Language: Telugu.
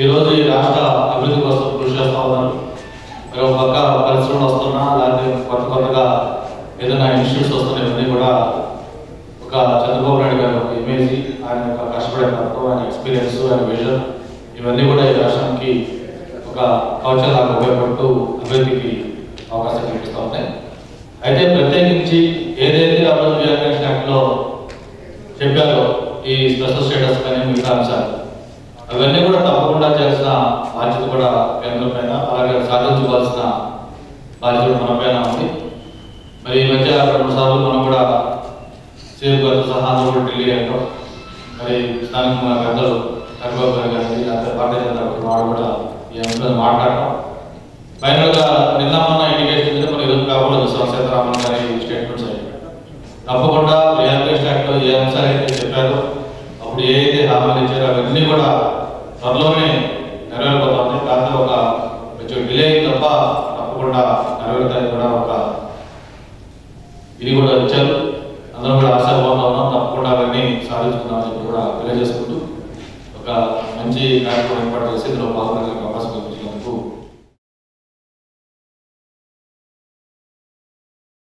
ఈరోజు ఈ రాష్ట్ర అభివృద్ధి కోసం కృషి చేస్తూ ఉన్నారు. మరి ఒక పక్క పరిశ్రమలు వస్తున్నా లేకపోతే కొత్త కొత్తగా ఏదైనా ఇన్స్టిట్యూట్స్ వస్తున్నాయి ఇవన్నీ కూడా ఒక చంద్రబాబు నాయుడు గారి ఒక ఇమేజ్ ఆయన యొక్క కష్టపడే తత్వం ఆయన ఎక్స్పీరియన్స్ ఆయన విజన్ ఇవన్నీ కూడా ఈ రాష్ట్రానికి ఒక కవచాలాగా ఉపయోగపడుతూ అభివృద్ధికి అవకాశం కల్పిస్తూ ఉన్నాయి. అయితే ప్రత్యేకించి ఏదైతే అభివృద్ధి రియాక్షన్ యాక్ట్లో చెప్పారో ఈ స్పెషల్ స్టేటస్ కానీ మిగతా అంశాలు. అవన్నీ కూడా తప్పకుండా చేయాల్సిన బాధ్యత కూడా కేంద్రం పైన అలాగే సాధించుకోవాల్సిన బాధ్యత మన పైన ఉంది. మరి ఈ మధ్య రెండు సార్లు మనం కూడా సీఎం గారితో సహా కూడా ఢిల్లీ అంటాం మరి స్థానిక మన పెద్దలు హరిబాబు గారు కానీ లేకపోతే భారతీయ జనతా పార్టీ వాడు కూడా ఈ అంశాన్ని మాట్లాడటం. ఫైనల్గా నిన్న మొన్న ఇండికేషన్ మన ఈరోజు కాకుండా చూసాం సీతారామన్ గారి తప్పకుండా రియాలిటీ యాక్ట్లో ఏ అంశాలైతే అయితే చెప్పారో అప్పుడు ఏ అయితే హామీలు ఇచ్చారో అవన్నీ కూడా త్వరలోనే నెరవేరిపోతుంది దాంతో ఒక కొంచెం డిలే తప్ప తప్పకుండా నెరవేరుతాయి కూడా ఒక ఇది కూడా ఇచ్చారు. అందరం కూడా ఆశాభావంలో ఉన్నాం. తప్పకుండా అవన్నీ సాధించుకుందామని చెప్పి కూడా తెలియజేసుకుంటూ ఒక మంచి కార్యక్రమం ఏర్పాటు చేసి ఇందులో పాల్గొనే